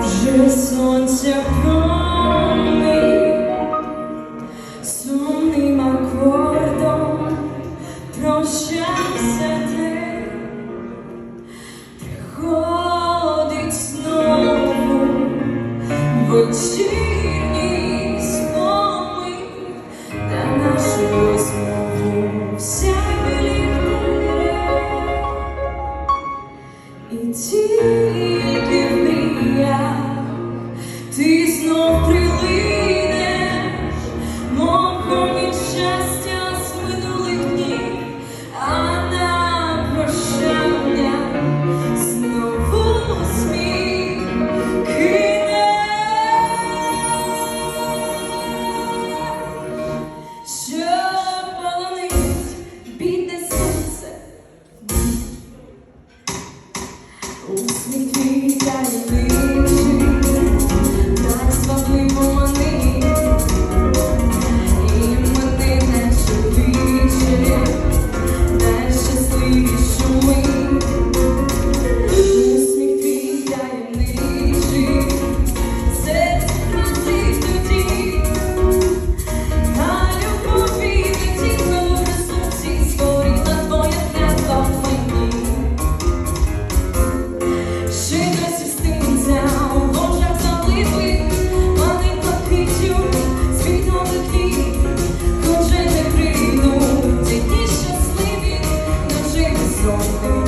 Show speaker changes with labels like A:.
A: Вже сонця сумним акордом прощався ти, приходить знову в. see don't